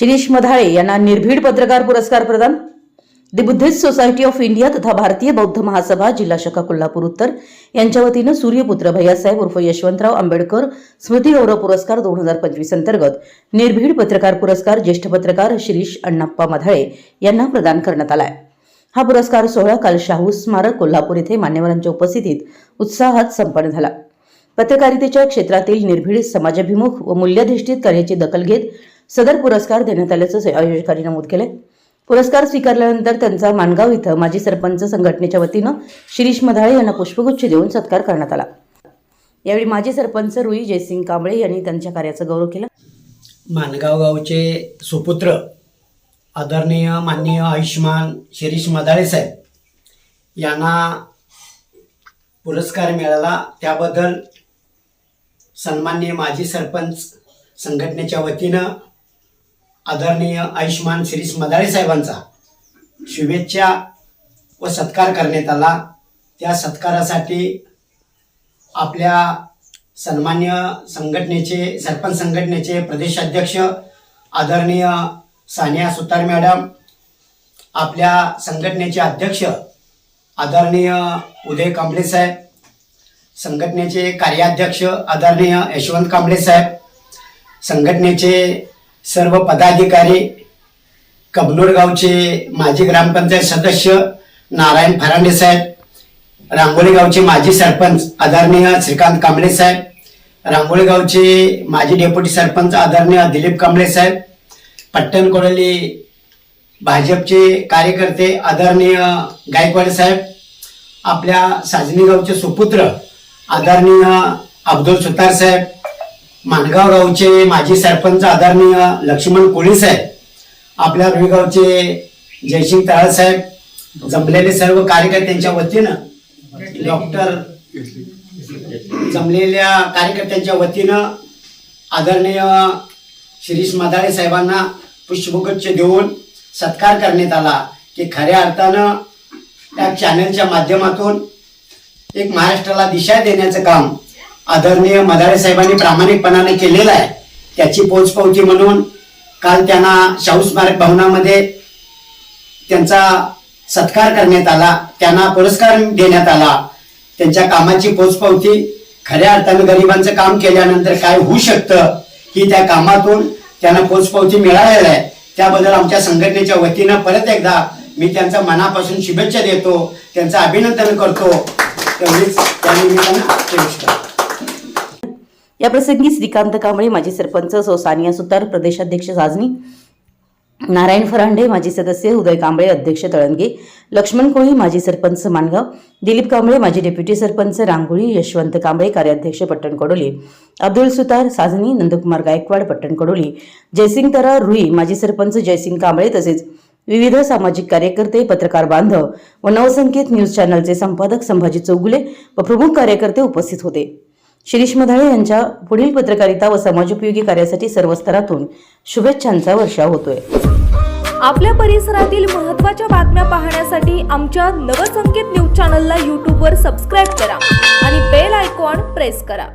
शिरीष मधाळे यांना निर्भीड पत्रकार पुरस्कार प्रदान. The Buddhist Society of India तथा भारतीय बौद्ध महासभा जिल्हा शाखा कोल्हापूर उत्तर. यांच्या वतीनं सूर्यपुत्र भैयासाहेब उर्फ यशवंतराव आंबेडकर स्मृती गौरव पुरस्कार दोन हजार पंचवीस अंतर्गत. निर्भीड पत्रकार पुरस्कार ज्येष्ठ पत्रकार शिरीष अण्णाप्पा मधाळे यांना प्रदान करण्यात आलाय. हा पुरस्कार सोहळा काल शाहू स्मारक कोल्हापूर येथे मान्यवरांच्या उपस्थितीत उत्साहात संपन्न झाला. पत्रकारितेच्या क्षेत्रातील निर्भीड समाजाभिमुख व मूल्याधिष्ठित कार्याची दखल घेत सदर पुरस्कार देण्यात आल्याचं आयोजकांनी नमूद केले पुरस्कार स्वीकारल्यानंतर त्यांचा माणगाव इथं माजी सरपंच संघटनेच्या वतीनं शिरीष मधाळे यांना पुष्पगुच्छ देऊन सत्कार करण्यात आला. यावेळी माजी सरपंच रुई जयसिंग कांबळे यांनी त्यांच्या कार्याचा गौरव केला. माणगाव गावचे सुपुत्र आदरणीय माननीय आयुष्मान शिरीष मधाळे साहेब यांना पुरस्कार मिळाला. त्याबद्दल सन्माननीय माजी सरपंच संघटनेच्या वतीनं आदरणीय आयुष्मान शिरीष मदाळे साहेबांचा शुभेच्छा व सत्कार करण्यात आला. त्या सत्कारासाठी आपल्या सन्मान्य संघटनेचे सरपंच संघटनेचे प्रदेशाध्यक्ष आदरणीय सानिया सुतार मॅडम आपल्या संघटनेचे अध्यक्ष आदरणीय उदय कांबळे साहेब संघटनेचे कार्याध्यक्ष आदरणीय यशवंत कांबळे साहेब संघटनेचे सर्व पदाधिकारी कबनूर गावचे माजी ग्रामपंचायत सदस्य नारायण फरांडे साहेब रांगोळी गावचे माजी सरपंच आदरणीय श्रीकांत कांबळे साहेब रांगोळी गावचे माजी डेप्युटी सरपंच आदरणीय दिलीप कांबळे साहेब पट्टण कोडली भाजपचे कार्यकर्ते आदरणीय गायकवाड साहेब आपल्या साजनी गावचे सुपुत्र आदरणीय अब्दुल सुतार साहेब माणगाव गावचे माजी सरपंच आदरणीय लक्ष्मण कोळी साहेब आपल्या रुईगावचे जयसिंग तळाळ साहेब जमलेले सर्व कार्यकर्त्यांच्या वतीनं डॉक्टर जमलेल्या कार्यकर्त्यांच्या वतीनं आदरणीय शिरीष मदाळे साहेबांना पुष्पगुच्छ देऊन सत्कार करण्यात आला की खऱ्या अर्थानं त्या चॅनलच्या माध्यमातून एक महाराष्ट्राला दिशा देण्याचं काम आदरणीय मदारे साहेबांनी प्रामाणिकपणाने केलेला आहे. त्याची पोचपावती म्हणून काल त्यांना शाहू स्मारक भवनामध्ये त्यांचा सत्कार करण्यात आला त्यांना पुरस्कार देण्यात आला. त्यांच्या कामाची पोचपावती खऱ्या अर्थानं गरिबांचं काम केल्यानंतर काय होऊ शकतं ही त्या कामातून त्यांना पोचपावती मिळालेली आहे. त्याबद्दल आमच्या संघटनेच्या वतीनं परत एकदा मी त्यांचा मनापासून शुभेच्छा देतो त्यांचं अभिनंदन करतो. तेवढीच त्या निमित्तानं याप्रसंगी श्रीकांत कांबळे माजी सरपंच सो सानिया सुतार प्रदेशाध्यक्ष साजनी नारायण फरांडे माजी सदस्य उदय कांबळे अध्यक्ष तळंगे लक्ष्मण कोळी माजी सरपंच मानगाव दिलीप कांबळे माजी डेप्युटी सरपंच रांगोळी यशवंत कांबळे कार्याध्यक्ष पट्टण कडोली अब्दुल सुतार साजनी नंदकुमार गायकवाड पट्टण कडोली जयसिंग तरा रुई माजी सरपंच जयसिंग कांबळे तसेच विविध सामाजिक कार्यकर्ते पत्रकार बांधव व नवसंकेत न्यूज चॅनलचे संपादक संभाजी चौगुले व प्रमुख कार्यकर्ते उपस्थित होते. शिरीष मधाळे यांच्या पुढील पत्रकारिता व समाजोपयोगी कार्यासाठी सर्व स्तरातून शुभेच्छांचा वर्षाव होतोय. आपल्या परिसरातील महत्त्वाच्या बातम्या पाहण्यासाठी आमच्या नवसंकेत न्यूज चॅनलला यूट्यूबवर सबस्क्राईब करा आणि बेल आयकॉन प्रेस करा.